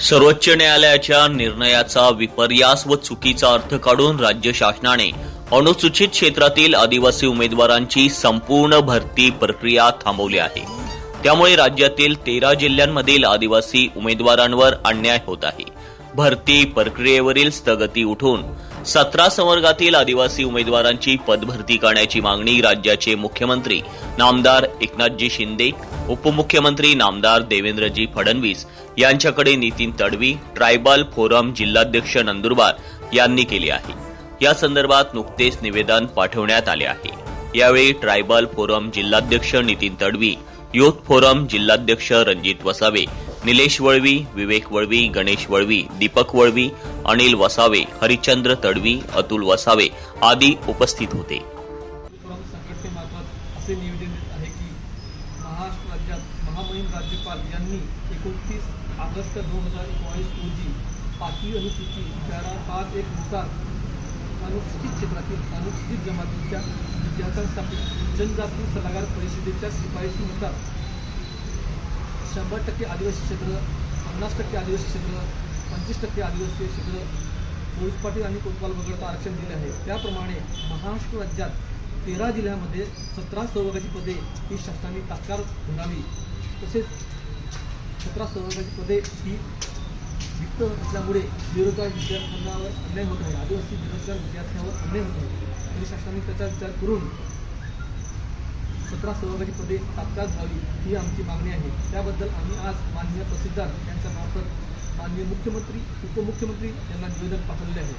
सर्वोच्च न्यायालयाच्या निर्णयाचा विपर्यास व चुकीचा अर्थ काढून राज्य शासनाने अनुसूचित क्षेत्रातील आदिवासी उमेदवारांची संपूर्ण भरती प्रक्रिया थांबवली आहे. त्यामुळे राज्यातील तेरा जिल्ह्यांमधील आदिवासी उमेदवारांवर अन्याय होत आहे. भरती प्रक्रियेवरील स्थगिती उठून सतरा संवर्गातील आदिवासी उमेदवारांची पदभरती करण्याची मागणी राज्याचे मुख्यमंत्री नामदार एकनाथजी शिंदे उपमुख्यमंत्री नामदार देवेंद्रजी फडणवीस यांच्याकडे नितीन तडवी ट्रायबल फोरम जिल्हाध्यक्ष नंदुरबार यांनी केली आहे. या संदर्भात नुकतेच निवेदन पाठवण्यात आले आहे. यावेळी ट्रायबल फोरम जिल्हाध्यक्ष नितीन तडवी युथ फोरम जिल्हाध्यक्ष रणजित वसावे निलेश वळवी विवेक वळवी गणेश वळवी दीपक वळवी अनिल वसावे हरिचंद्र तडवी अतुल वसावे आदी उपस्थित होते. असे निवेदन आहे की महाराष्ट्र राज्यात महामहिम राज्यपाल यांनी एकोणतीस ऑगस्ट दोन हजार एकोणीस रोजी पाचवी अनुसूची पॅरा पाच एक नुसार अनुसूचित क्षेत्रातील अनुसूचित जमातीच्या विद्यार्थ्यांसाठी जनजाती सल्लागार परिषदेच्या शिफारशीनुसार शंभर टक्के आदिवासी क्षेत्र पन्नास टक्के आदिवासी क्षेत्र पंचवीस टक्के आदिवासी क्षेत्र पोलीस पाटील आणि कोतवाल वगळता आरक्षण दिले आहे. त्याप्रमाणे महाराष्ट्र राज्यात तेरा जिल्ह्यामध्ये सतरा सहभागाची पदे ही शासनाने तात्काळ भरावी तसेच सतरा सहभागाची पदे ही रिक्त असल्यामुळे बेरोजगार विद्यार्थ्यांवर अन्याय होत आहे. आदिवासी बेरोजगार विद्यार्थ्यांवर अन्याय होत आहे. तरी शासनाने त्याचा विचार करून सतरा सहभागाची पदे तात्काळ व्हावी ही आमची मागणी आहे. त्याबद्दल आम्ही आज माननीय तहसीलदार यांच्या मार्फत माननीय मुख्यमंत्री उपमुख्यमंत्री यांना निवेदन पाठवले आहे.